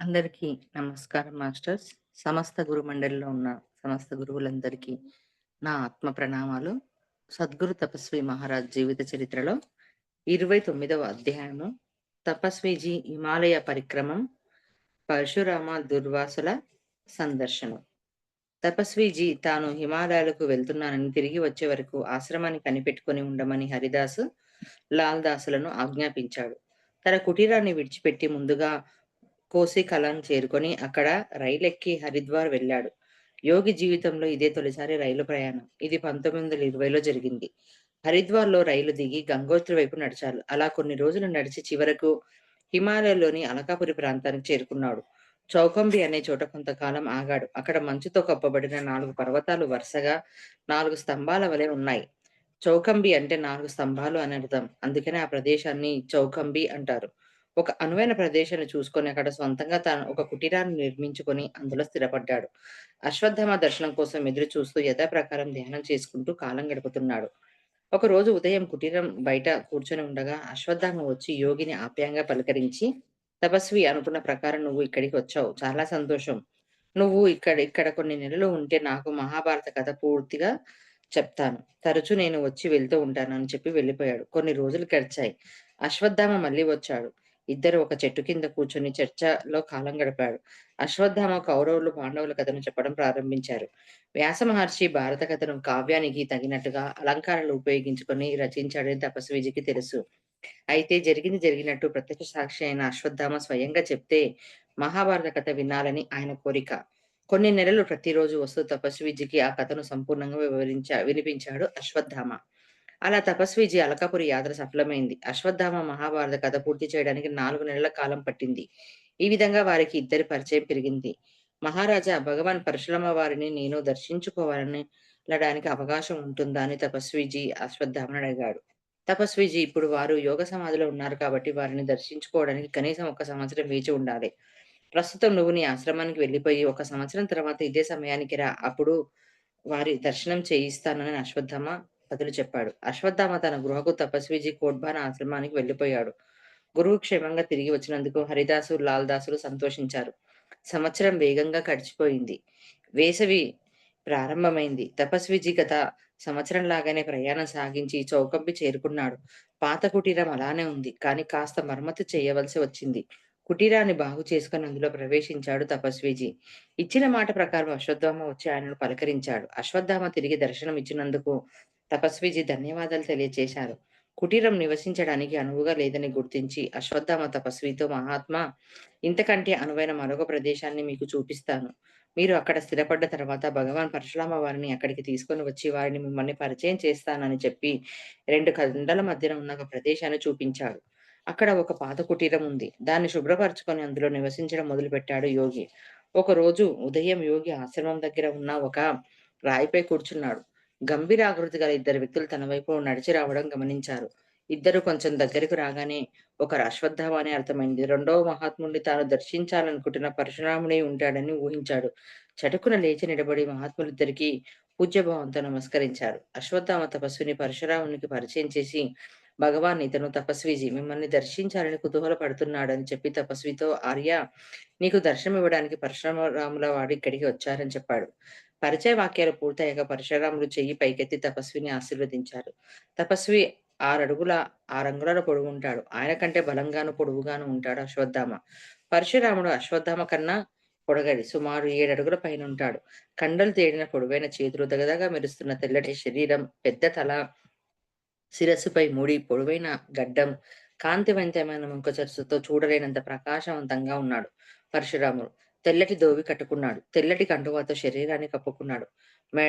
అందరికీ నమస్కారం మాస్టర్స్. సమస్త గురు మండలిలో ఉన్న సమస్త గురువులందరికీ నా ఆత్మ ప్రణామాలు. సద్గురు తపస్వి మహారాజ్ జీవిత చరిత్రలో 29వ అధ్యాయము తపస్విజీ హిమాలయ పరిక్రమం పరశురామ దుర్వాసుల సందర్శనం. తపస్విజీ తాను హిమాలయాలకు వెళ్తున్నానని తిరిగి వచ్చే వరకు ఆశ్రమాన్ని కనిపెట్టుకొని ఉండమని హరిదాసు లాల్ దాసులను ఆజ్ఞాపించాడు. తన కుటీరాన్ని విడిచిపెట్టి ముందుగా కోసి చేరుకొని అక్కడ రైలెక్కి హరిద్వార్ వెళ్ళాడు. యోగి జీవితంలో ఇదే తొలిసారి రైలు ప్రయాణం. ఇది 1920లో జరిగింది. హరిద్వార్‌లో రైలు దిగి గంగోత్రి వైపు నడిచారు. అలా కొన్ని రోజులు నడిచి చివరకు హిమాలయలోని అలకాపురి ప్రాంతానికి చేరుకున్నాడు. చౌకంబి అనే చోట కొంతకాలం ఆగాడు. అక్కడ మంచుతో కప్పబడిన నాలుగు పర్వతాలు వరుసగా నాలుగు స్తంభాల వలె ఉన్నాయి. చౌకంబి అంటే నాలుగు స్తంభాలు అని అర్థం. అందుకనే ఆ ప్రదేశాన్ని చౌకంబి అంటారు. ఒక అనువైన ప్రదేశాన్ని చూసుకొని అక్కడ స్వంతంగా తాను ఒక కుటీరాన్ని నిర్మించుకొని అందులో స్థిరపడ్డాడు. అశ్వత్థమ దర్శనం కోసం ఎదురు చూస్తూ యథాప్రకారం ధ్యానం చేసుకుంటూ కాలం గడుపుతున్నాడు. ఒక రోజు ఉదయం కుటీరం బయట కూర్చొని ఉండగా అశ్వత్థామ వచ్చి యోగిని ఆప్యాయంగా పలకరించి తపస్వి అనుకున్న ప్రకారం నువ్వు ఇక్కడికి వచ్చావు. చాలా సంతోషం. నువ్వు ఇక్కడ ఇక్కడ కొన్ని నెలలు ఉంటే నాకు మహాభారత కథ పూర్తిగా చెప్తాను. తరచూ నేను వచ్చి వెళ్తూ ఉంటాను అని చెప్పి వెళ్ళిపోయాడు. కొన్ని రోజులు గడిచాయి. అశ్వత్థామ మళ్ళీ వచ్చాడు. ఇద్దరు ఒక చెట్టు కింద కూర్చొని చర్చలో కాలం గడిపాడు. అశ్వత్థామ కౌరవులు, పాండవుల కథను చెప్పడం ప్రారంభించారు. వ్యాస మహర్షి భారత కథను కావ్యానికి తగినట్టుగా అలంకారాలు ఉపయోగించుకొని రచించాడని తపస్విజికి తెలుసు. అయితే జరిగింది జరిగినట్టు ప్రత్యక్ష సాక్షి అయిన అశ్వత్థామ స్వయంగా చెప్తే మహాభారత కథ వినాలని ఆయన కోరిక. కొన్ని నెలలు ప్రతిరోజు వస్తూ తపస్విజికి ఆ కథను సంపూర్ణంగా వివరించా వినిపించాడు అశ్వత్థామ. అలా తపస్విజీ అలకాపురి యాత్ర సఫలమైంది. అశ్వత్థామ మహాభారత కథ పూర్తి చేయడానికి నాలుగు నెలల కాలం పట్టింది. ఈ విధంగా వారికి ఇద్దరి పరిచయం పెరిగింది. మహారాజా భగవాన్ పరశురామ వారిని నేను దర్శించుకోవాలని వెళ్ళడానికి అవకాశం ఉంటుందా అని తపస్విజీ అశ్వత్థామను అడిగాడు. తపస్విజీ ఇప్పుడు వారు యోగ సమాధిలో ఉన్నారు కాబట్టి వారిని దర్శించుకోవడానికి కనీసం ఒక సంవత్సరం వేచి ఉండాలి. ప్రస్తుతం నువ్వు నీ ఆశ్రమానికి వెళ్ళిపోయి ఒక సంవత్సరం తర్వాత ఇదే సమయానికి రా. అప్పుడు వారి దర్శనం చేయిస్తానని అశ్వత్థామ బదులు చెప్పాడు. అశ్వత్థామ తన గృహకు తపస్విజి కోడ్బాన్ ఆశ్రమానికి వెళ్ళిపోయాడు. గురువు క్షేమంగా తిరిగి వచ్చినందుకు హరిదాసు, లాల్ దాసులు సంతోషించారు. సంవత్సరం వేగంగా గడిచిపోయింది. వేసవి ప్రారంభమైంది. తపస్విజి గత సంవత్సరం లాగానే ప్రయాణం సాగించి చౌకంపి చేరుకున్నాడు. పాత కుటీరం అలానే ఉంది. కానీ కాస్త మరమ్మతు చేయవలసి వచ్చింది. కుటీరాన్ని బాగు చేసుకుని అందులో ప్రవేశించాడు తపస్వీజీ. ఇచ్చిన మాట ప్రకారం అశ్వత్థామ వచ్చి ఆయనను పలకరించాడు. అశ్వత్థామ తిరిగి దర్శనం ఇచ్చినందుకు తపస్వీజీ ధన్యవాదాలు తెలియచేశారు. కుటీరం నివసించడానికి అనువుగా లేదని గుర్తించి అశ్వత్థామ తపస్వితో మహాత్మా ఇంతకంటే అనువైన మరొక ప్రదేశాన్ని మీకు చూపిస్తాను. మీరు అక్కడ స్థిరపడ్డ తర్వాత భగవాన్ పరశురామ వారిని అక్కడికి తీసుకొని వచ్చి వారిని మిమ్మల్ని పరిచయం చేస్తానని చెప్పి రెండు కండల మధ్యన ఉన్న ఒక ప్రదేశాన్ని చూపించాడు. అక్కడ ఒక పాత కుటీరం ఉంది. దాన్ని శుభ్రపరచుకొని అందులో నివసించడం మొదలుపెట్టాడు యోగి. ఒకరోజు ఉదయం యోగి ఆశ్రమం దగ్గర ఉన్న ఒక రాయిపై కూర్చున్నాడు. గంభీరాకృతి గల ఇద్దరు వ్యక్తులు తన వైపు నడిచి రావడం గమనించారు. ఇద్దరు కొంచెం దగ్గరకు రాగానే ఒక అశ్వత్థామ అని అర్థమైంది. రెండవ మహాత్ముడిని తాను దర్శించాలనుకుంటున్న పరశురాముడే ఉంటాడని ఊహించాడు. చటుకున లేచి నిలబడి మహాత్ములిద్దరికీ పూజ్యభావంతో నమస్కరించారు. అశ్వత్థామ తపస్విని పరశురామునికి పరిచయం చేసి భగవాన్ ఇతను తపస్విజీ మిమ్మల్ని దర్శించాలని కుతూహల పడుతున్నాడు అని చెప్పి తపస్వితో ఆర్య నీకు దర్శనం ఇవ్వడానికి పరశురాముల వాడు ఇక్కడికి వచ్చారని చెప్పాడు. పరిచయ వాక్యాలు పూర్తయ్యాక పరశురాములు చెయ్యి పైకెత్తి తపస్విని ఆశీర్వదించారు. తపస్వి ఆరడుగుల ఆరంగుళాల పొడవుంటాడు. ఆయన కంటే బలంగాను, పొడువుగాను ఉంటాడు అశ్వత్థామ. పరశురాముడు అశ్వత్థామ కన్నా పొడగడి. సుమారు ఏడడుగుల పైనుంటాడు. కండలు తేడిన పొడవైన చేతులు, దగదగా మెరుస్తున్న తెల్లటి శరీరం, పెద్ద తల, శిరస్సుపై ముడి, పొడవైన గడ్డం, కాంతివంతమైన ముంకచరుసుతో చూడలేనంత ప్రకాశవంతంగా ఉన్నాడు పరశురాముడు. తెల్లటి దోవి కట్టుకున్నాడు. తెల్లటి కండువాతో శరీరాన్ని కప్పుకున్నాడు. మె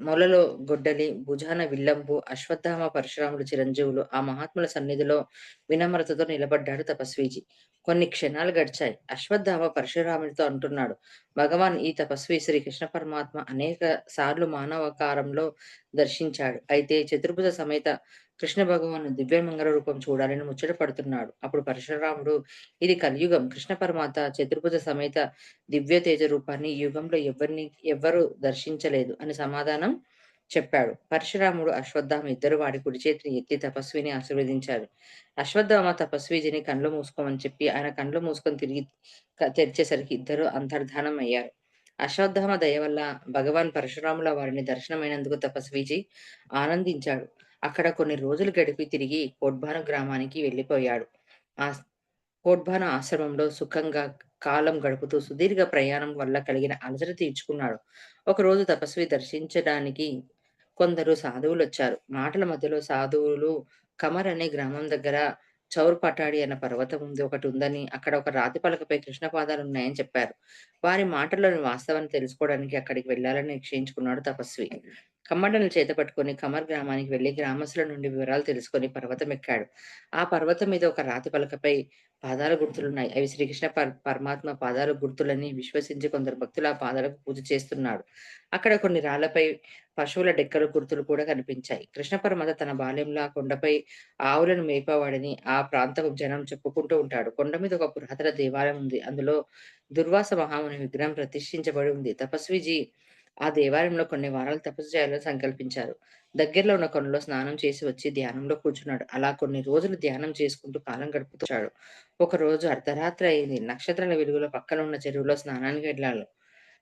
మొలలో గొడ్డలి, భుజాన విల్లంబు. అశ్వత్థామ పరశురాములు చిరంజీవులు. ఆ మహాత్ముల సన్నిధిలో వినమ్రతతో నిలబడ్డాడు తపస్వీజీ. కొన్ని క్షణాలు గడిచాయి. అశ్వత్థామ పరశురాముడితో అంటున్నాడు. భగవాన్ ఈ తపస్వి శ్రీ కృష్ణ పరమాత్మ అనేక సార్లు మానవకారంలో దర్శించాడు. అయితే చతుర్భుజ సమేత కృష్ణ భగవాను దివ్యమంగళ రూపం చూడాలని ముచ్చట పడుతున్నాడు. అప్పుడు పరశురాముడు ఇది కలియుగం. కృష్ణ పరమాత చతుర్భుజ సమేత దివ్య తేజ రూపాన్ని యుగంలో ఎవరిని ఎవ్వరు దర్శించలేదు అని సమాధానం చెప్పాడు పరశురాముడు అశ్వత్థామ ఇద్దరు వాడి కుడి చేతిని ఎత్తి తపస్విని ఆశీర్వదించారు అశ్వత్థామ తపస్విజిని కండ్లు మూసుకోమని చెప్పి ఆయన కండ్లు మూసుకొని తిరిగి తెరిచేసరికి ఇద్దరు అంతర్ధానం అయ్యారు అశ్వత్థామ దయ వల్ల భగవాన్ పరశురాముల వారిని దర్శనమైనందుకు తపస్విజీ ఆనందించాడు అక్కడ కొన్ని రోజులు గడిపి తిరిగి కోడ్బాన గ్రామానికి వెళ్ళిపోయాడు. ఆ కోడ్బాన ఆశ్రమంలో సుఖంగా కాలం గడుపుతూ సుదీర్ఘ ప్రయాణం వల్ల కలిగిన అలసట తీర్చుకున్నాడు. ఒకరోజు తపస్వి దర్శించడానికి కొందరు సాధువులు వచ్చారు మాటల మధ్యలో సాధువులు కమర్ అనే గ్రామం దగ్గర చౌర్ పటాడి అన్న పర్వతం ఉంది ఒకటి ఉందని అక్కడ ఒక రాతి పలకపై కృష్ణ పాదాలు ఉన్నాయని చెప్పారు. వారి మాటల్లోని వాస్తవాన్ని తెలుసుకోవడానికి అక్కడికి వెళ్ళాలని నిశ్చయించుకున్నాడు తపస్వి. కమ్మడను చేత పట్టుకొని కమర్ గ్రామానికి వెళ్ళి గ్రామస్తుల నుండి వివరాలు తెలుసుకొని పర్వతం ఎక్కాడు. ఆ పర్వతం మీద ఒక రాతి పలకపై పాదాల గుర్తులున్నాయి. అవి శ్రీకృష్ణ పర పరమాత్మ పాదాల గుర్తులని విశ్వసించి కొందరు భక్తులు ఆ పాదాలకు పూజ చేస్తున్నాడు. అక్కడ కొన్ని రాళ్ళపై పశువుల డెక్కల గుర్తులు కూడా కనిపించాయి. కృష్ణ పరమాత్మ తన బాల్యంలో ఆ కొండపై ఆవులను మేపవాడని ఆ ప్రాంతం జనం చెప్పుకుంటూ ఉంటాడు. కొండ మీద ఒక పురాతన దేవాలయం ఉంది. అందులో దుర్వాస మహాముని విగ్రహం ప్రతిష్ఠించబడి ఉంది. తపస్విజీ ఆ దేవాలయంలో కొన్ని వారాలు తపస్సు చేయాలని సంకల్పించారు. దగ్గరలో ఉన్న కొండలో స్నానం చేసి వచ్చి ధ్యానంలో కూర్చున్నాడు. అలా కొన్ని రోజులు ధ్యానం చేసుకుంటూ కాలం గడుపుతాడు ఒక రోజు అర్ధరాత్రి అయింది. నక్షత్రాల వెలుగులో పక్కన ఉన్న చెరువులో స్నానానికి వెళ్ళాలి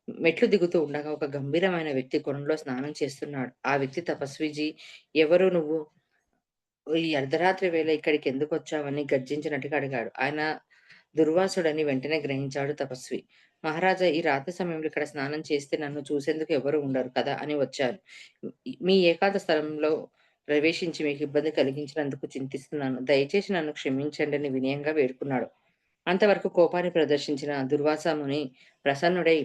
మెట్లు దిగుతూ ఉండగా ఒక గంభీరమైన వ్యక్తి కొండలో స్నానం చేస్తున్నాడు. ఆ వ్యక్తి తపస్విజీ ఎవరు నువ్వు? ఈ అర్ధరాత్రి వేళ ఇక్కడికి ఎందుకు వచ్చావని గర్జించినట్టుగా అడిగాడు. ఆయన దుర్వాసుడని వెంటనే గ్రహించాడు తపస్వి. మహారాజా ఈ రాత్రి సమయంలో ఇక్కడ స్నానం చేస్తే నన్ను చూసేందుకు ఎవరు ఉండరు కదా అని వచ్చాను మీ ఏకాద స్థలంలో ప్రవేశించి మీకు ఇబ్బంది కలిగించినందుకు చింతిస్తున్నాను. దయచేసి నన్ను క్షమించండి అని వినయంగా వేడుకున్నాడు. అంతవరకు కోపాన్ని ప్రదర్శించిన దుర్వాసాముని ప్రసన్నుడై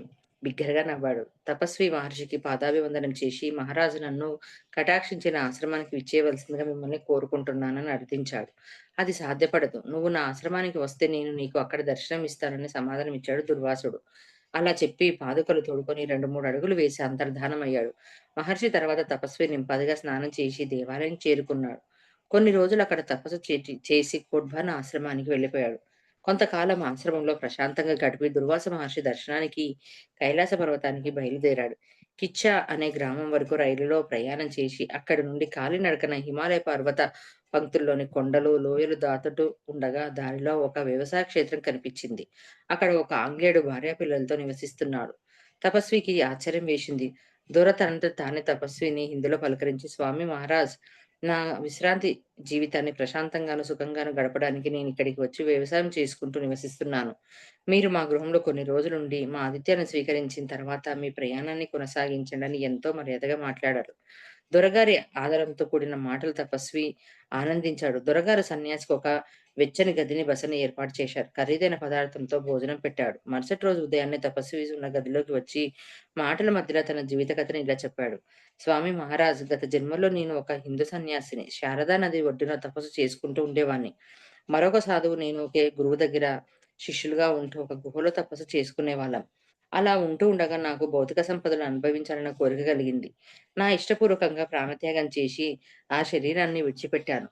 బిగ్గరగా నవ్వాడు. తపస్వి మహర్షికి పాదాభివందనం చేసి మహారాజు నన్ను కటాక్షించిన ఆశ్రమానికి విచ్చేయవలసిందిగా మిమ్మల్ని కోరుకుంటున్నానని అర్థించాడు. అది సాధ్యపడదు. నువ్వు నా ఆశ్రమానికి వస్తే నేను నీకు అక్కడ దర్శనం ఇస్తానని సమాధానం ఇచ్చాడు దుర్వాసుడు. అలా చెప్పి పాదుకలు తోడుకొని రెండు మూడు అడుగులు వేసి అంతర్ధానం అయ్యాడు మహర్షి తర్వాత తపస్వి నింపదిగా స్నానం చేసి దేవాలయం చేరుకున్నాడు. కొన్ని రోజులు అక్కడ తపస్సు చేసి కొడ్బాన ఆశ్రమానికి వెళ్ళిపోయాడు. కొంతకాలం ఆశ్రమంలో ప్రశాంతంగా గడిపి దుర్వాస మహర్షి దర్శనానికి కైలాస పర్వతానికి బయలుదేరాడు. కిచ్చా అనే గ్రామం వరకు రైలులో ప్రయాణం చేసి అక్కడి నుండి కాలినడకన హిమాలయ పర్వత పంక్తుల్లోని కొండలు లోయలు దాటుతూ ఉండగా దారిలో ఒక వ్యవసాయ క్షేత్రం కనిపించింది. అక్కడ ఒక ఆంగ్లేయుడు భార్య పిల్లలతో నివసిస్తున్నాడు. తపస్వికి ఆశ్చర్యం వేసింది. దూర తనంత తానే తపస్విని హిందులో పలకరించి స్వామి మహారాజ్ నా విశ్రాంతి జీవితాన్ని ప్రశాంతంగాను సుఖంగాను గడపడానికి నేను ఇక్కడికి వచ్చి వ్యవసాయం చేసుకుంటూ నివసిస్తున్నాను. మీరు మా గృహంలో కొన్ని రోజులుండి మా ఆతిథ్యాన్ని స్వీకరించిన తర్వాత మీ ప్రయాణాన్ని కొనసాగించండి అని ఎంతో మర్యాదగా మాట్లాడారు. దొరగారి ఆదరంతో కూడిన మాటలు తపస్వి ఆనందించాడు. దొరగారు సన్యాసికి ఒక వెచ్చని గదిని బసని ఏర్పాటు చేశారు. ఖరీదైన పదార్థంతో భోజనం పెట్టాడు. మరుసటి రోజు ఉదయాన్నే తపస్వి ఉన్న గదిలోకి వచ్చి మాటల మధ్యలో తన జీవిత కథని ఇలా చెప్పాడు. స్వామి మహారాజ్ గత జన్మలో నేను ఒక హిందూ సన్యాసిని. శారదా నది ఒడ్డున తపస్సు చేసుకుంటూ ఉండేవాణ్ణి. మరొక సాధువు నేను ఒకే గురువు దగ్గర శిష్యులుగా ఉంటూ ఒక గుహలో తపస్సు చేసుకునే వాళ్ళం అలా ఉంటూ ఉండగా నాకు భౌతిక సంపదలు అనుభవించాలన్న కోరిక కలిగింది. నా ఇష్టపూర్వకంగా ప్రాణత్యాగం చేసి ఆ శరీరాన్ని విడిచిపెట్టాను.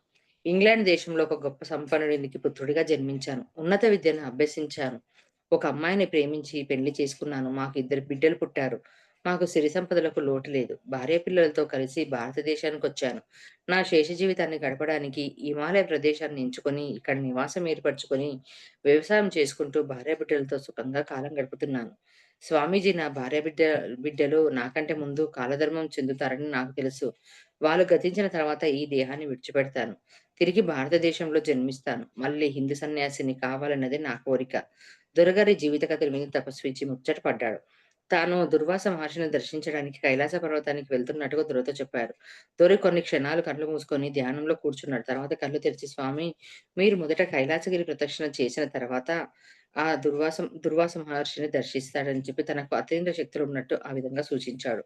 ఇంగ్లాండ్ దేశంలో ఒక గొప్ప సంపన్నుడికి పుత్రుడిగా జన్మించాను. ఉన్నత విద్యను అభ్యసించాను. ఒక అమ్మాయిని ప్రేమించి పెళ్ళి చేసుకున్నాను. మాకు ఇద్దరు బిడ్డలు పుట్టారు. మాకు సిరి సంపదలకు లోటు లేదు. భార్య పిల్లలతో కలిసి భారతదేశానికి వచ్చాను. నా శేష జీవితాన్ని గడపడానికి హిమాలయ ప్రదేశాన్ని ఎంచుకొని ఇక్కడ నివాసం ఏర్పరచుకొని వ్యవసాయం చేసుకుంటూ భార్య బిడ్డలతో సుఖంగా కాలం గడుపుతున్నాను. స్వామీజీ నా భార్య బిడ్డ బిడ్డలు నాకంటే ముందు కాలధర్మం చెందుతారని నాకు తెలుసు. వాళ్ళు గతించిన తర్వాత ఈ దేహాన్ని విడిచిపెడతాను. తిరిగి భారతదేశంలో జన్మిస్తాను. మళ్ళీ హిందూ సన్యాసిని కావాలన్నది నా కోరిక. దొరగారి జీవిత కథల మీద తపస్వించి ముచ్చట పడ్డాడు. తాను దుర్వాస మహర్షిని దర్శించడానికి కైలాస పర్వతానికి వెళ్తున్నట్టుగా దొరతో చెప్పారు. దొరి కొన్ని క్షణాలు కళ్ళు మూసుకొని ధ్యానంలో కూర్చున్నాడు. తర్వాత కళ్ళు తెరిచి స్వామి మీరు మొదట కైలాసగిరి ప్రదక్షిణ చేసిన తర్వాత ఆ దుర్వాసం దుర్వాస మహర్షిని దర్శిస్తాడని చెప్పి తనకు అతీంద్ర శక్తులు ఉన్నట్టు ఆ విధంగా సూచించాడు.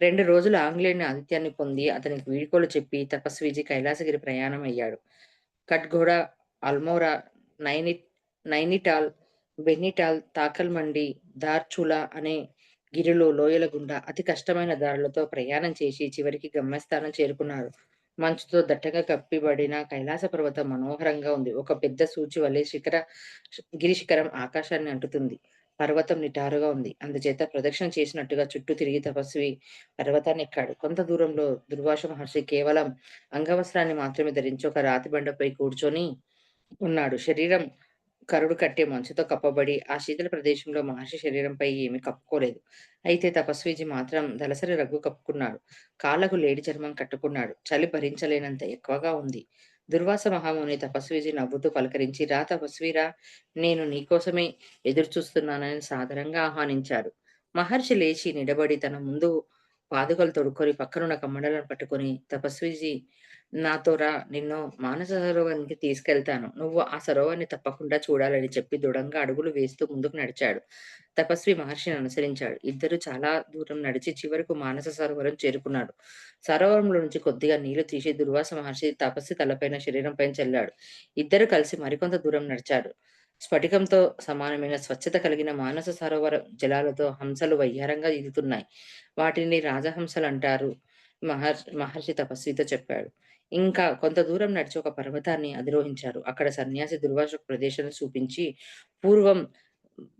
రెండు రోజులు ఆంగ్లేయుని ఆదిత్యాన్ని పొంది అతనికి వీడుకోలు చెప్పి తపస్విజీ కైలాసగిరి ప్రయాణం అయ్యాడు కట్గోడ అల్మోరా నైని నైనిటాల్ బెన్నిటాల్ తాకల్మండి దార్చులా అనే గిరిలో లోయల గుండా అతి కష్టమైన దారులతో ప్రయాణం చేసి చివరికి గమ్యస్థానం చేరుకున్నారు మంచుతో దట్టగా కప్పిబడిన కైలాస పర్వతం మనోహరంగా ఉంది ఒక పెద్ద సూచి వలె శిఖర గిరి శిఖరం ఆకాశాన్ని అంటుతుంది పర్వతం నిటారుగా ఉంది. అందుచేత ప్రదక్షిణ చేసినట్టుగా చుట్టూ తిరిగి తపస్వి పర్వతాన్ని ఎక్కాడు. కొంత దూరంలో దుర్వాస మహర్షి కేవలం అంగవస్త్రాన్ని మాత్రమే ధరించి ఒక రాతి బండపై కూర్చొని ఉన్నాడు. శరీరం కరుడు కట్టే మంచుతో కప్పబడి ఆ శీతల ప్రదేశంలో మహర్షి శరీరంపై ఏమీ కప్పుకోలేదు. అయితే తపస్వీజీ మాత్రం దలసరి రగ్గు కప్పుకున్నాడు. కాళ్ళకు లేడి చర్మం కట్టుకున్నాడు. చలి భరించలేనంత ఎక్కువగా ఉంది. దుర్వాస మహాముని తపస్వీజీ నవ్వుతూ పలకరించి రా తపస్వీరా నేను నీకోసమే ఎదురుచూస్తున్నానని సాధారణంగా ఆహ్వానించాడు. మహర్షి లేచి నిలబడి తన ముందు పాదుకలు తొడుక్కొని పక్కనున్న కమ్మడలను పట్టుకొని తపస్వీజీ నాతో రా నిన్ను మానస సరోవరానికి తీసుకెళ్తాను. నువ్వు ఆ సరోవరాన్ని తప్పకుండా చూడాలని చెప్పి దృఢంగా అడుగులు వేస్తూ ముందుకు నడిచాడు. తపస్వి మహర్షిని అనుసరించాడు. ఇద్దరు చాలా దూరం నడిచి చివరకు మానస సరోవరం చేరుకున్నాడు. సరోవరంలో నుంచి కొద్దిగా నీళ్ళు తీసి దుర్వాస మహర్షి తపస్వి తలపైన శరీరంపైన చల్లాడు. ఇద్దరు కలిసి మరికొంత దూరం నడిచారు. స్ఫటికంతో సమానమైన స్వచ్ఛత కలిగిన మానస సరోవర జలాలతో హంసలు వయ్యారంగా ఈదుతున్నాయి. వాటిని రాజహంసలు అంటారు మహర్ మహర్షి తపస్వితో చెప్పాడు. ఇంకా కొంత దూరం నడిచి ఒక పర్వతాన్ని అధిరోహించారు. అక్కడ సన్యాసి దుర్వాసకు ప్రదేశాన్ని చూపించి పూర్వం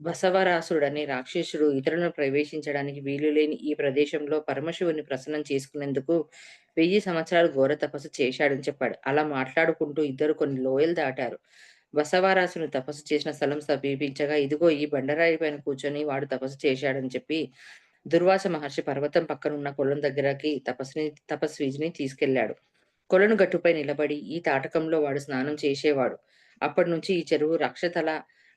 బసవరాసుడనే రాక్షసుడు ఇతరులను ప్రవేశించడానికి వీలులేని ఈ ప్రదేశంలో పరమశివుని ప్రసన్నం చేసుకునేందుకు వెయ్యి సంవత్సరాలు ఘోర తపస్సు చేశాడని చెప్పాడు. అలా మాట్లాడుకుంటూ ఇద్దరు కొన్ని లోయలు దాటారు. బసవరాసుని తపస్సు చేసిన స్థలం సమీపించగా ఇదిగో ఈ బండరాయి పైన కూర్చొని వాడు తపస్సు చేశాడని చెప్పి దుర్వాస మహర్షి పర్వతం పక్కనున్న కొలం దగ్గరకి తపస్సుని తపస్వీజిని తీసుకెళ్ళాడు. కొలను గట్టుపై నిలబడి ఈ తాటకంలో వాడు స్నానం చేసేవాడు. అప్పటి నుంచి ఈ చెరువు రక్షతల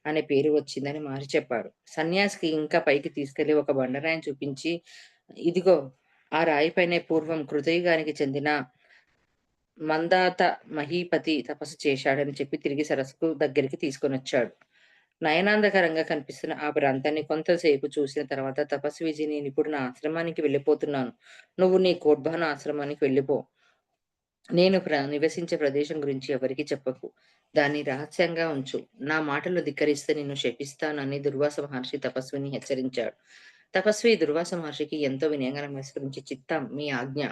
అనే పేరు వచ్చిందని మారి చెప్పాడు. సన్యాసికి ఇంకా పైకి తీసుకెళ్ళి ఒక బండరాయిని చూపించి ఇదిగో ఆ రాయిపైనే పూర్వం కృతయుగానికి చెందిన మందాత మహీపతి తపస్సు చేశాడని చెప్పి తిరిగి సరస్సుకు దగ్గరికి తీసుకొని వచ్చాడు నయనాందకరంగా కనిపిస్తున్న ఆ ప్రాంతాన్ని కొంతసేపు చూసిన తర్వాత తపస్విజీ నేనిప్పుడు నా ఆశ్రమానికి వెళ్ళిపోతున్నాను. నువ్వు నీ కోడ్బాన ఆశ్రమానికి వెళ్ళిపో. నేను ప్ర నివసించే ప్రదేశం గురించి ఎవరికి చెప్పకు. దాన్ని రహస్యంగా ఉంచు. నా మాటలు ధిక్కరిస్తే నిన్ను శపిస్తానని దుర్వాస మహర్షి తపస్విని హెచ్చరించాడు. తపస్వి దుర్వాస మహర్షికి ఎంతో వినయంగా నమస్కరించి చిత్తం మీ ఆజ్ఞ.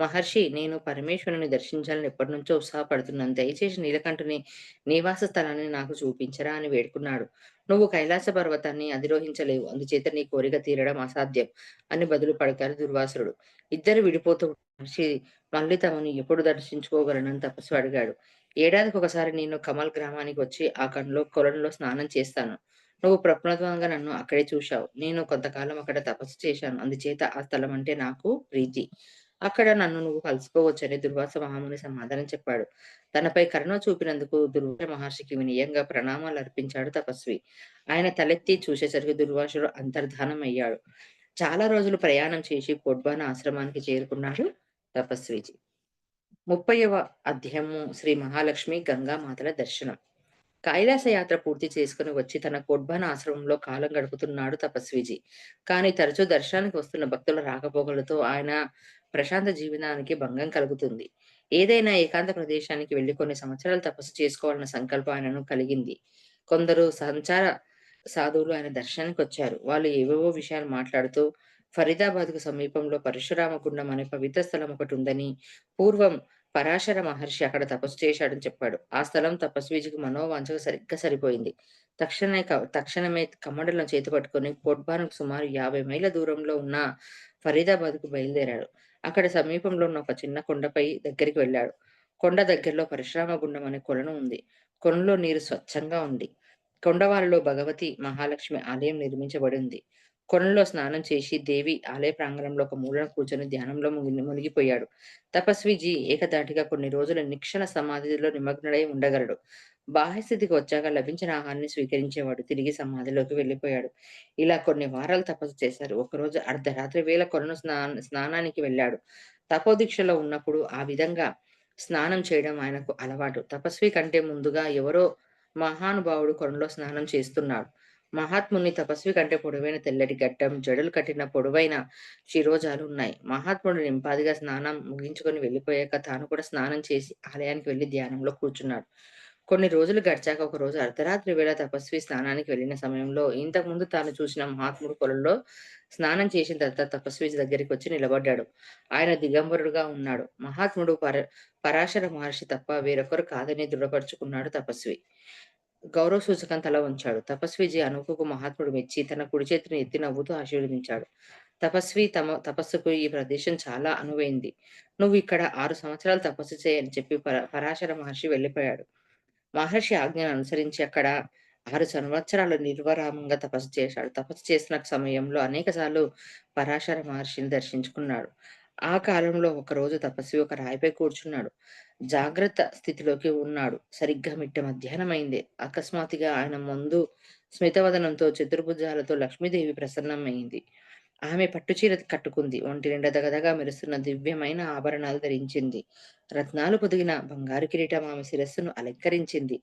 మహర్షి నేను పరమేశ్వరుని దర్శించాలని ఎప్పటి నుంచో ఉత్సాహపడుతున్నాను. దయచేసి నీలకంఠుని నివాస స్థలాన్ని నాకు చూపించరా అని వేడుకున్నాడు. నువ్వు కైలాస పర్వతాన్ని అధిరోహించలేవు. అందుచేత నీ కోరిక తీరడం అసాధ్యం అని బదులు పడకారు దుర్వాసుడు. ఇద్దరు విడిపోతూ మహర్షి మళ్ళీ తమను ఎప్పుడు దర్శించుకోగలనని తపస్సు అడిగాడు. ఏడాదికి ఒకసారి నేను కమల్ గ్రామానికి వచ్చి ఆ కన్లో కొలంలో స్నానం చేస్తాను. నువ్వు ప్రప్రథమంగా నన్ను అక్కడే చూశావు. నేను కొంతకాలం అక్కడ తపస్సు చేశాను. అందుచేత ఆ స్థలం అంటే నాకు ప్రీతి. అక్కడ నన్ను నువ్వు కలుసుకోవచ్చని దుర్వాస మహాముని సమాధానం చెప్పాడు. తనపై కరుణ చూపినందుకు దుర్వాస మహర్షికి వినయంగా ప్రణామాలు అర్పించాడు తపస్వి. ఆయన తలెత్తి చూసేసరికి దుర్వాసుడు అంతర్ధానం అయ్యాడు చాలా రోజులు ప్రయాణం చేసి కొడ్బాన ఆశ్రమానికి చేరుకున్నాడు తపస్విజీ. ముప్పైవ అధ్యాయము శ్రీ మహాలక్ష్మి గంగామాతల దర్శనం. కైలాస యాత్ర పూర్తి చేసుకుని వచ్చి తన కొడ్బాన ఆశ్రమంలో కాలం గడుపుతున్నాడు తపస్విజీ. కానీ తరచూ దర్శనానికి వస్తున్న భక్తుల రాకపోకలతో ఆయన ప్రశాంత జీవనానికి భంగం కలుగుతుంది. ఏదైనా ఏకాంత ప్రదేశానికి వెళ్ళి కొన్ని సంవత్సరాలు తపస్సు చేసుకోవాలన్న సంకల్పం ఆయనను కలిగింది. కొందరు సంచార సాధువులు ఆయన దర్శనానికి వచ్చారు. వాళ్ళు ఏవేవో విషయాలు మాట్లాడుతూ ఫరీదాబాద్‌కు సమీపంలో పరశురామ గుండం అనే పవిత్ర స్థలం ఒకటి ఉందని, పూర్వం పరాశర మహర్షి అక్కడ తపస్సు చేశాడని చెప్పాడు. ఆ స్థలం తపస్వీజికి మనోవాంఛకు సరిగ్గా సరిపోయింది. తక్షణమే తక్షణమే కమ్మడలను చేతి పట్టుకుని కొడ్బాన్‌కు సుమారు యాభై మైళ్ళ దూరంలో ఉన్న ఫరీదాబాద్‌కు బయలుదేరాడు. అక్కడ సమీపంలో ఉన్న ఒక చిన్న కొండపై దగ్గరికి వెళ్ళాడు. కొండ దగ్గరలో పరిశ్రమ గుండం అనే కొలను ఉంది. కొనలో నీరు స్వచ్ఛంగా ఉంది. కొండవారిలో భగవతి మహాలక్ష్మి ఆలయం నిర్మించబడి ఉంది. కొనలో స్నానం చేసి దేవి ఆలయ ప్రాంగణంలో ఒక మూలన కూర్చొని ధ్యానంలో మునిగిపోయాడు. తపస్విజీ ఏకధాటిగా కొన్ని రోజులు నిక్షణ సమాధిలో నిమగ్నుడై ఉండగలడు. బాహ్యస్థితికి వచ్చాక లభించిన ఆహారాన్ని స్వీకరించేవాడు. తిరిగి సమాధిలోకి వెళ్ళిపోయాడు. ఇలా కొన్ని వారాలు తపస్సు చేశారు. ఒకరోజు అర్ధరాత్రి వేళ కొలను స్నాన స్నానానికి వెళ్ళాడు. తపోదీక్షలో ఉన్నప్పుడు ఆ విధంగా స్నానం చేయడం ఆయనకు అలవాటు. తపస్వి కంటే ముందుగా ఎవరో మహానుభావుడు కొరంలో స్నానం చేస్తున్నాడు. మహాత్ముని తపస్వి కంటే పొడవైన తెల్లటి గడ్డం, జడలు కట్టిన పొడవైన శిరోజాలు ఉన్నాయి. మహాత్ముడు నింపాదిగా స్నానం ముగించుకొని వెళ్ళిపోయాక తాను కూడా స్నానం చేసి ఆలయానికి వెళ్ళి ధ్యానంలో కూర్చున్నాడు. కొన్ని రోజులు గడిచాక ఒకరోజు అర్ధరాత్రి వేళ తపస్వి స్నానానికి వెళ్ళిన సమయంలో ఇంతకుముందు తాను చూసిన మహాత్ముడు కొలంలో స్నానం చేసిన తర్వాత తపస్వి దగ్గరికి వచ్చి నిలబడ్డాడు. ఆయన దిగంబరుడుగా ఉన్నాడు. మహాత్ముడు పర పరాశర మహర్షి తప్ప వేరొకరు కాదని దృఢపరుచుకున్నాడు తపస్వి. గౌరవ సూచకం తల ఉంచాడు తపస్విజీ అనుకుకు మహాత్ముడు మెచ్చి తన కుడి చేతిని ఎత్తి నవ్వుతూ ఆశీర్వదించాడు తపస్వి తమ తపస్సుకు ఈ ప్రదేశం చాలా అనువైంది నువ్వు ఇక్కడ ఆరు సంవత్సరాలు తపస్సు చేయని చెప్పి పరాశర మహర్షి వెళ్ళిపోయాడు మహర్షి ఆజ్ఞను అనుసరించి అక్కడ ఆరు సంవత్సరాలు నిర్వరామంగా తపస్సు చేశాడు. తపస్సు చేసిన సమయంలో అనేకసార్లు పరాశర మహర్షిని దర్శించుకున్నాడు. ఆ కాలంలో ఒక రోజు తపస్వి ఒక రాయిపై కూర్చున్నాడు. జాగ్రత్త స్థితిలోకి ఉన్నాడు. సరిగ్గా మిట్ట మధ్యాహ్నం అకస్మాత్తుగా ఆయన ముందు స్మితవదనంతో చతుర్భుజాలతో లక్ష్మీదేవి ప్రసన్నమైంది. ఆమె పట్టుచీర కట్టుకుంది. ఒంటి నిండా దగదగా మెరుస్తున్న దివ్యమైన ఆభరణాలు ధరించింది. రత్నాలు పొదిగిన బంగారు కిరీటం ఆమె శిరస్సును అలంకరించింది.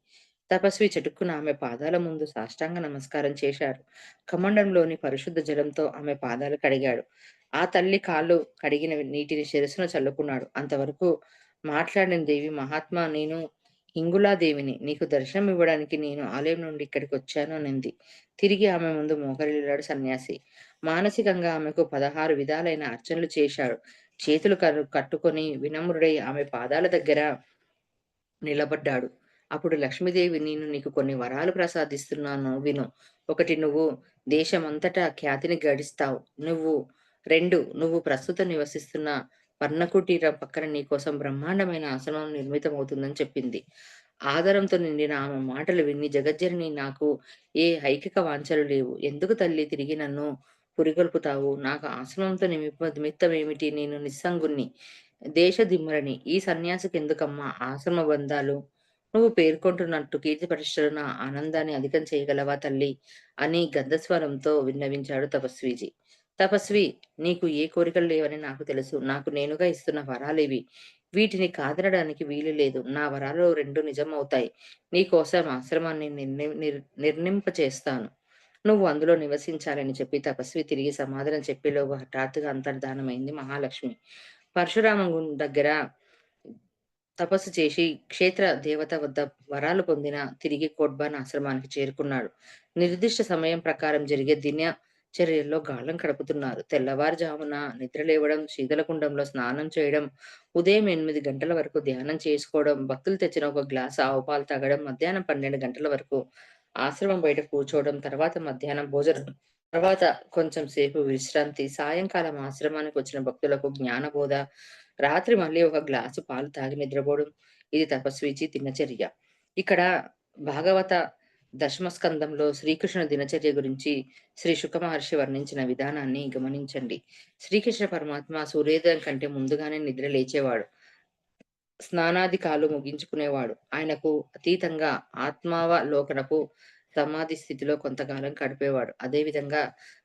తపస్వి చటుక్కున ఆమె పాదాల ముందు సాష్టాంగ నమస్కారం చేశారు. కమండంలోని పరిశుద్ధ జలంతో ఆమె పాదాలు కడిగాడు. ఆ తల్లి కాళ్ళు కడిగిన నీటిని శిరస్సును చల్లుకున్నాడు. అంతవరకు మాట్లాడిన దేవి మహాత్మా నేను హింగులాదేవిని నీకు దర్శనం ఇవ్వడానికి నేను ఆలయం నుండి ఇక్కడికి వచ్చాను అనింది. తిరిగి ఆమె ముందు మోకరిల్లాడు సన్యాసి. మానసికంగా ఆమెకు పదహారు విధాలైన అర్చనలు చేశాడు. చేతులు కట్టుకొని వినమ్రుడై ఆమె పాదాల దగ్గర నిలబడ్డాడు. అప్పుడు లక్ష్మీదేవి నేను నీకు కొన్ని వరాలు ప్రసాదిస్తున్నాను విను. ఒకటి నువ్వు దేశమంతటా ఖ్యాతిని గడిస్తావు. నువ్వు రెండు నువ్వు ప్రస్తుతం నివసిస్తున్న పర్ణకుటీరం పక్కన నీ కోసం బ్రహ్మాండమైన ఆశ్రమం నిర్మితమవుతుందని చెప్పింది. ఆదరంతో నిండిన ఆమె మాటలు విని జగజ్జరిని నాకు ఏ ఐకిక వాంఛలు లేవు. ఎందుకు తల్లి తిరిగి నన్ను పురిగొల్పుతావు? నాకు ఆశ్రమంతో నిమిత్త నిమిత్తం ఏమిటి నేను నిస్సంగుణ్ణి దేశ దిమ్మరని ఈ సన్యాసికి ఎందుకమ్మా ఆశ్రమ బంధాలు నువ్వు పేర్కొంటున్నట్టు కీర్తి పరిశ్రమ నా ఆనందాన్ని అధికం చేయగలవా తల్లి? అని గంధస్వరంతో విన్నవించాడు తపస్వీజీ. తపస్వి నీకు ఏ కోరికలు లేవని నాకు తెలుసు. నాకు నేనుగా ఇస్తున్న వరాలేవి వీటిని కాదనడానికి వీలు లేదు. నా వరాలు రెండు నిజమవుతాయి. నీ కోసం ఆశ్రమాన్ని నిర్ణింప చేస్తాను నువ్వు అందులో నివసించాలని చెప్పి తపస్వి తిరిగి సమాధానం చెప్పేలోగా హఠాత్తుగా అంతర్ధానమైంది మహాలక్ష్మి. పరశురామ దగ్గర తపస్సు చేసి క్షేత్ర దేవత వద్ద వరాలు పొందిన తిరిగి కోడ్బాన్ ఆశ్రమానికి చేరుకున్నాడు. నిర్దిష్ట సమయం ప్రకారం జరిగే దిన చర్యల్లో గాళ్ళం కడుపుతున్నారు. తెల్లవారుజామున నిద్రలేవడం శీతలకుండంలో స్నానం చేయడం ఉదయం ఎనిమిది గంటల వరకు ధ్యానం చేసుకోవడం భక్తులు తెచ్చిన ఒక గ్లాస్ ఆవు పాలు తాగడం మధ్యాహ్నం పన్నెండు గంటల వరకు ఆశ్రమం బయట కూర్చోవడం తర్వాత మధ్యాహ్నం భోజనం. తర్వాత కొంచెం సేపు విశ్రాంతి సాయంకాలం ఆశ్రమానికి వచ్చిన భక్తులకు జ్ఞానబోధ రాత్రి మళ్ళీ ఒక గ్లాసు పాలు తాగి నిద్రపోవడం ఇది తపస్విచి దినచర్య ఇక్కడ భాగవత దశమస్కందంలో శ్రీకృష్ణ దినచర్య గురించి శ్రీ శుక మహర్షి వర్ణించిన విధానాన్ని గమనించండి. శ్రీకృష్ణ పరమాత్మ సూర్యోదయం కంటే ముందుగానే నిద్ర లేచేవాడు. స్నానాది కాలు ముగించుకునేవాడు. ఆయనకు అతీతంగా ఆత్మావలోకనపు సమాధి స్థితిలో కొంతకాలం గడిపేవాడు. అదేవిధంగా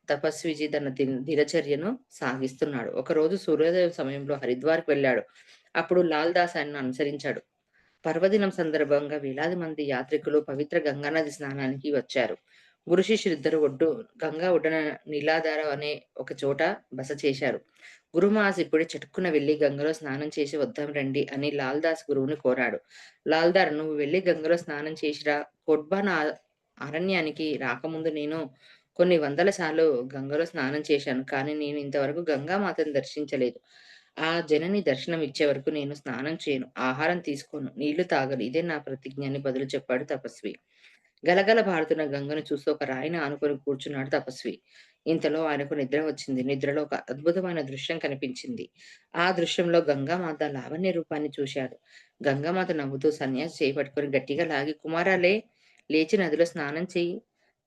తపస్విజీ తన దినచర్యను సాగిస్తున్నాడు. ఒకరోజు సూర్యోదయం సమయంలో హరిద్వార్కి వెళ్ళాడు. అప్పుడు లాల్ దాస్ ఆయనను అనుసరించాడు. పర్వదినం సందర్భంగా వేలాది మంది యాత్రికులు పవిత్ర గంగానది స్నానానికి వచ్చారు. గురు శిష్యులిద్దరు ఒడ్డు గంగా ఒడ్డున నీలాధార అనే ఒక చోట బస చేశారు. గురుమాస్ ఇప్పుడే చటుక్కున వెళ్ళి గంగలో స్నానం చేసి వద్దాం రండి అని లాల్ దాస్ గురువుని కోరాడు. లాల్దార్ నువ్వు వెళ్ళి గంగలో స్నానం చేసిరా. కొడ్బాన్ అరణ్యానికి రాకముందు నేను కొన్ని వందల సార్లు గంగలో స్నానం చేశాను. కానీ నేను ఇంతవరకు గంగామాతను దర్శించలేదు. ఆ జనని దర్శనం ఇచ్చే వరకు నేను స్నానం చేయను ఆహారం తీసుకోను నీళ్ళు తాగను. ఇదే నా ప్రతిజ్ఞ అని బదులు చెప్పాడు తపస్వి. గలగల భారుతున్న గంగను చూస్తూ ఒక రాయిని ఆనుకొని కూర్చున్నాడు తపస్వి. ఇంతలో ఆయనకు నిద్ర వచ్చింది. నిద్రలో ఒక అద్భుతమైన దృశ్యం కనిపించింది. ఆ దృశ్యంలో గంగామాత లావణ్య రూపాన్ని చూశాడు. గంగామాత నవ్వుతూ సన్యాసి చేపట్టుకుని గట్టిగా లాగి కుమారాలే లేచి నదిలో స్నానం చేయి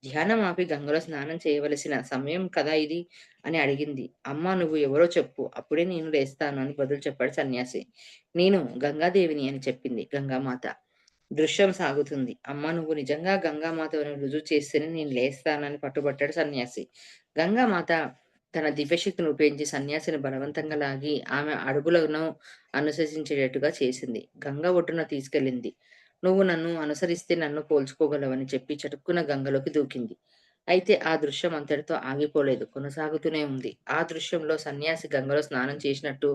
ధ్యానం ఆపి గంగలో స్నానం చేయవలసిన సమయం కదా ఇది? అని అడిగింది. అమ్మ నువ్వు ఎవరో చెప్పు. అప్పుడే నేను లేస్తాను అని బదులు చెప్పాడు సన్యాసి. నేను గంగాదేవిని అని చెప్పింది గంగామాత. దృశ్యం సాగుతుంది. అమ్మ నువ్వు నిజంగా గంగామాత రుజువు చేస్తేనే నేను లేస్తానని పట్టుబట్టాడు సన్యాసి. గంగామాత తన దివ్యశక్తిని ఉపయోగించి సన్యాసిని బలవంతంగా లాగి ఆమె అడుగులను అనుసరించేటట్టుగా చేసింది. గంగ ఒడ్డున తీసుకెళ్ళింది. నువ్వు నన్ను అనుసరిస్తే నన్ను పోల్చుకోగలవని చెప్పి చటుక్కున గంగలోకి దూకింది. అయితే ఆ దృశ్యం అంతటితో ఆగిపోలేదు. కొనసాగుతూనే ఉంది. ఆ దృశ్యంలో సన్యాసి గంగలో స్నానం చేసినట్టు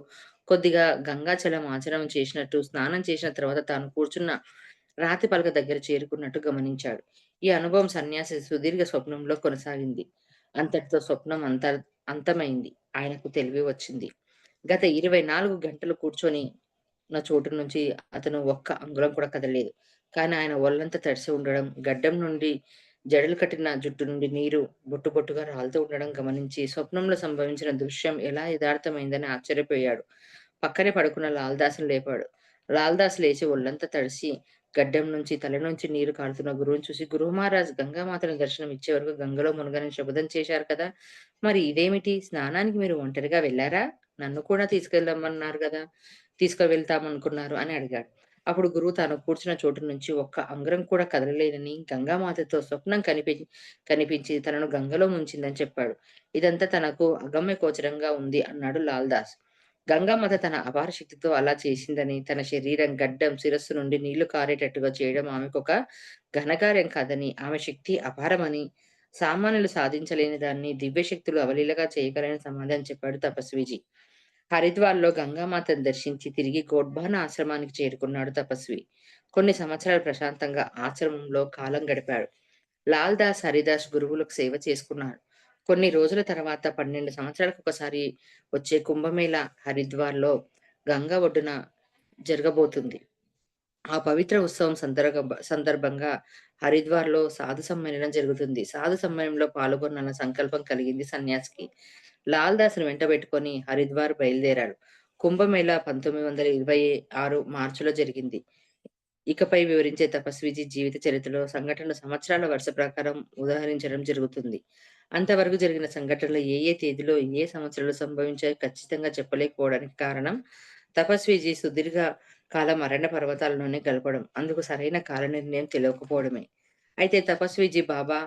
కొద్దిగా గంగాచలం ఆచరణ చేసినట్టు స్నానం చేసిన తర్వాత తాను కూర్చున్న రాతి పలక దగ్గర చేరుకున్నట్టు గమనించాడు. ఈ అనుభవం సన్యాసి సుదీర్ఘ స్వప్నంలో కొనసాగింది. అంతటితో స్వప్నం అంత అంతమైంది. ఆయనకు తెలివి వచ్చింది. గత ఇరవై నాలుగు గంటలు కూర్చొని నా చోటు నుంచి అతను ఒక్క అంగుళం కూడా కదలేదు కానీ ఆయన ఒళ్ళంతా తడిసి ఉండడం, గడ్డం నుండి జడలు కట్టిన జుట్టు నుండి నీరు బొట్టు బొట్టుగా రాలుతూ ఉండడం గమనించి స్వప్నంలో సంభవించిన దృశ్యం ఎలా యథార్థమైందని ఆశ్చర్యపోయాడు. పక్కనే పడుకున్న లాల్దాసును లేపాడు. లాల్దాస్ లేచి ఒళ్ళంతా తడిసి గడ్డం నుంచి తల నుంచి నీరు కారుతున్న గురువుని చూసి గురువు మహారాజ్ గంగామాతను దర్శనం ఇచ్చే వరకు గంగలో మునగని శబదం చేశారు కదా! మరి ఇదేమిటి? స్నానానికి మీరు ఒంటరిగా వెళ్ళారా? నన్ను కూడా తీసుకెళ్ళమన్నారు కదా! తీసుకువెళ్తామనుకున్నారు అని అడిగాడు. అప్పుడు గురువు తాను కూర్చున్న చోటు నుంచి ఒక్క అంగరం కూడా కదలలేనని గంగామాతతో స్వప్నం కనిపి కనిపించి తనను గంగలో ముంచిందని చెప్పాడు. ఇదంతా తనకు అగమ్య గోచరంగా ఉంది అన్నాడు లాల్ దాస్ గంగామాత తన అపార శక్తితో అలా చేసిందని తన శరీరం గడ్డం శిరస్సు నుండి నీళ్ళు కారేటట్టుగా చేయడం ఆమెకు ఒక ఘనకార్యం కాదని ఆమె శక్తి అపారమని సామాన్యులు సాధించలేని దాన్ని దివ్య శక్తులు అవలీలగా చేయగలని సమాధానం చెప్పాడు తపస్విజీ. హరిద్వార్లో గంగామాతను దర్శించి తిరిగి గోడ్బాన ఆశ్రమానికి చేరుకున్నాడు తపస్వి. కొన్ని సంవత్సరాలు ప్రశాంతంగా ఆశ్రమంలో కాలం గడిపాడు. లాల్ దాస్ హరిదాస్ గురువులకు సేవ చేసుకున్నాడు. కొన్ని రోజుల తర్వాత పన్నెండు సంవత్సరాలకు ఒకసారి వచ్చే కుంభమేళ హరిద్వార్లో గంగా ఒడ్డున జరగబోతుంది. ఆ పవిత్ర ఉత్సవం సందర్భ సందర్భంగా హరిద్వార్లో సాధు సమ్మేళనం జరుగుతుంది. సాధు సమ్మేళనంలో పాల్గొన్న సంకల్పం కలిగింది సన్యాసికి. లాల్ దాస్ను వెంట పెట్టుకొని హరిద్వార్ బయలుదేరాడు కుంభమేళ పంతొమ్మిది వందల ఇరవై ఆరు మార్చిలో జరిగింది. ఇకపై వివరించే తపస్విజీ జీవిత చరిత్రలో సంఘటనలు సంవత్సరాల వరుస ప్రకారం ఉదాహరించడం జరుగుతుంది. అంతవరకు జరిగిన సంఘటనలు ఏ ఏ తేదీలో ఏ సంవత్సరాలు సంభవించాయో ఖచ్చితంగా చెప్పలేకపోవడానికి కారణం తపస్విజీ సుదీర్ఘ కాలం అరణ్య పర్వతాలలోనే గలపడం అందుకు సరైన కాల నిర్ణయం తెలియకపోవడమే. అయితే తపస్విజీ బాబా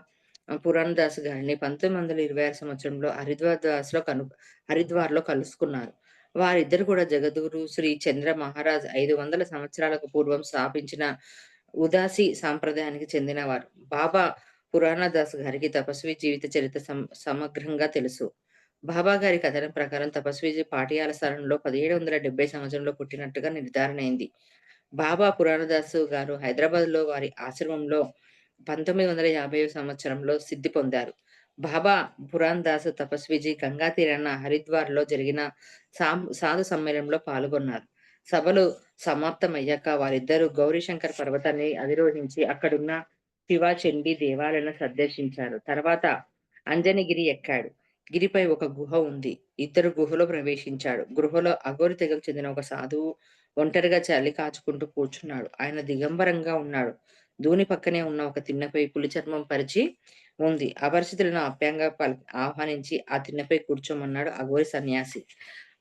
పురాణదాస్ గారిని పంతొమ్మిది వందల ఇరవై ఆరు సంవత్సరంలో హరిద్వార్ దాస్లో కను హరిద్వార్లో కలుసుకున్నారు. వారిద్దరు కూడా జగద్గురు శ్రీ చంద్ర మహారాజ్ ఐదు వందల సంవత్సరాలకు పూర్వం స్థాపించిన ఉదాసి సాంప్రదాయానికి చెందినవారు. బాబా పురాణదాస్ గారికి తపస్వి జీవిత చరిత్ర సమగ్రంగా తెలుసు. బాబా గారి కథనం ప్రకారం తపస్విజి పాటియాల సరణంలో పదిహేడు వందల డెబ్బై సంవత్సరంలో పుట్టినట్టుగా నిర్ధారణ అయింది బాబా పురాణదాసు గారు హైదరాబాద్లో వారి ఆశ్రమంలో పంతొమ్మిది వందల యాభై సంవత్సరంలో సిద్ధి పొందారు. బాబా పురాణదాసు తపస్విజి తపస్విజీ గంగా తీరాన హరిద్వార్లో జరిగిన సాధు సమ్మేళనంలో పాల్గొన్నారు. సభలు సమాప్తమయ్యాక వారిద్దరూ గౌరీశంకర్ పర్వతాన్ని అధిరోహించి అక్కడున్న శివాచండి దేవాలయాలను సందర్శించారు. తర్వాత అంజనగిరి ఎక్కాడు. గిరిపై ఒక గుహ ఉంది. ఇద్దరు గుహలో ప్రవేశించాడు. గృహలో అఘోరి తెగకు చెందిన ఒక సాధువు ఒంటరిగా చలి కాచుకుంటూ కూర్చున్నాడు. ఆయన దిగంబరంగా ఉన్నాడు. దూని పక్కనే ఉన్న ఒక తిన్నపై పులి చర్మం పరిచి ఉంది. అపరిచితులను అప్యంగా ఆహ్వానించి ఆ తిన్నపై కూర్చోమన్నాడు అఘోరి సన్యాసి.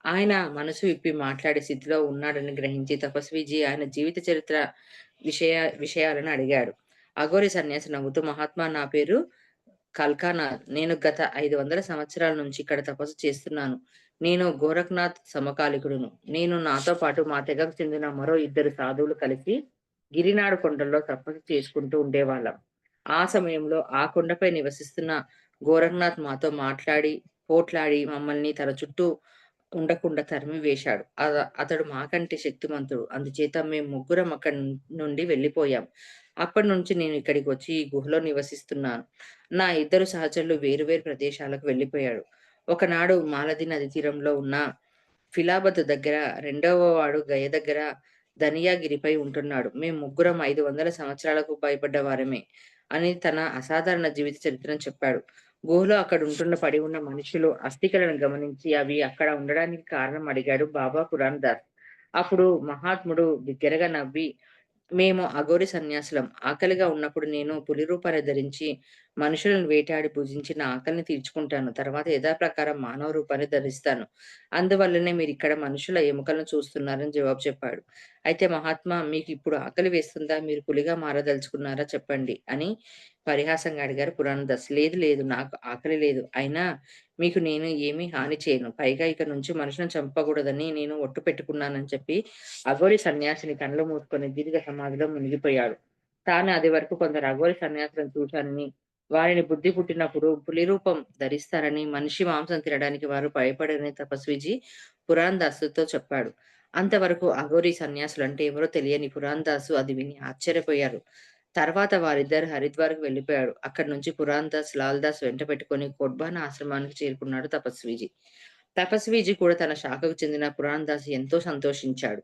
ఆయన మనసు విప్పి మాట్లాడే స్థితిలో ఉన్నాడని గ్రహించి తపస్విజీ ఆయన జీవిత చరిత్ర విషయ విషయాలను అడిగాడు. అఘోరి సన్యాసి నవ్వుతూ మహాత్మా నా పేరు కల్కానాథ్ నేను గత ఐదు వందల సంవత్సరాల నుంచి ఇక్కడ తపస్సు చేస్తున్నాను. నేను గోరఖ్నాథ్ సమకాలికుడును. నేను నాతో పాటు మా తెగకు చెందిన మరో ఇద్దరు సాధువులు కలిసి గిరినాడు కొండల్లో తపస్సు చేసుకుంటూ ఉండేవాళ్ళం. ఆ సమయంలో ఆ కొండపై నివసిస్తున్న గోరఖ్నాథ్ మాతో మాట్లాడి పోట్లాడి మమ్మల్ని తన చుట్టూ ఉండకుండా తరిమి వేశాడు. అతడు మాకంటే శక్తిమంతుడు. అందుచేత మేము ముగ్గురం అక్కడి నుండి వెళ్ళిపోయాం. అప్పటి నుంచి నేను ఇక్కడికి వచ్చి ఈ గుహలో నివసిస్తున్నాను. నా ఇద్దరు సహచరులు వేరువేరు ప్రదేశాలకు వెళ్ళిపోయాడు ఒకనాడు మాలది నది తీరంలో ఉన్న ఫిలాబత్ దగ్గర రెండవ వాడు గయ దగ్గర ధనియాగిరిపై ఉంటున్నాడు. మేము ముగ్గురం ఐదు వందల సంవత్సరాలకు భయపడ్డ వారమే అని తన అసాధారణ జీవిత చరిత్రను చెప్పాడు. గుహలో అక్కడ ఉంటున్న పడి ఉన్న మనుషులు అస్థికలను గమనించి అవి అక్కడ ఉండడానికి కారణం అడిగాడు బాబా పురాణ్ దాస్ అప్పుడు మహాత్ముడు బిగ్గరగా నవ్వి మేము అఘోరి సన్యాసులం. ఆకలిగా ఉన్నప్పుడు నేను పులి రూపాన్ని ధరించి మనుషులను వేటాడి పూజించి నా ఆకలిని తీర్చుకుంటాను. తర్వాత యథాప్రకారం మానవ రూపాన్ని ధరిస్తాను. అందువల్లనే మీరు ఇక్కడ మనుషుల ఎముకలను చూస్తున్నారని జవాబు చెప్పాడు. అయితే మహాత్మా మీకు ఇప్పుడు ఆకలి వేస్తుందా? మీరు పులిగా మారదలుచుకున్నారా? చెప్పండి అని పరిహాసంగా అడిగారు పురాణదాస్ లేదు లేదు నాకు ఆకలి లేదు. అయినా మీకు నేను ఏమీ హాని చేయను. పైగా ఇక నుంచి మనుషులను చంపకూడదని నేను ఒట్టు పెట్టుకున్నానని చెప్పి అఘోరి సన్యాసిని కళ్ళు మూసుకొని దీర్ఘ సమాధిలో మునిగిపోయాడు. తాను అది వరకు కొందరు అఘోరి సన్యాసులను చూశానని వారిని బుద్ధి పుట్టినప్పుడు పులి రూపం ధరిస్తారని మనిషి మాంసం తినడానికి వారు భయపడని తపస్విజీ పురాణ్ దాసుతో చెప్పాడు. అంతవరకు అఘోరి సన్యాసులు అంటే ఎవరో తెలియని పురాణ్ దాసు అది విని ఆశ్చర్యపోయారు. తర్వాత వారిద్దరు హరిద్వార్కు వెళ్ళిపోయాడు. అక్కడి నుంచి పురాణ్ దాస్ లాల్ దాస్ వెంట పెట్టుకుని కొడ్బాన ఆశ్రమానికి చేరుకున్నాడు తపస్వీజీ. తపస్వీజీ కూడా తన శాఖకు చెందిన పురాణ్ దాస్ ఎంతో సంతోషించాడు.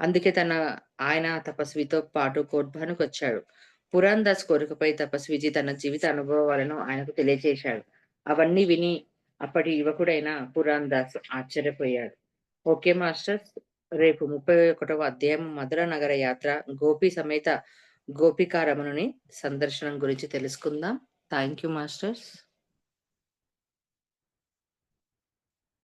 అందుకే తన ఆయన తపస్వితో పాటు కోర్బానుకు వచ్చాడు. పురాణ్ దాస్ కోరికపై తపస్విజీ తన జీవిత అనుభవాలను ఆయనకు తెలియజేశాడు. అవన్నీ విని అప్పటి యువకుడైన పురాణ్ దాస్ ఆశ్చర్యపోయాడు. ఓకే మాస్టర్స్ రేపు ముప్పై ఒకటవ అధ్యాయం మధుర నగర యాత్ర. గోపి సమేత గోపికారమణుని సందర్శనం గురించి తెలుసుకుందాం. Thank you masters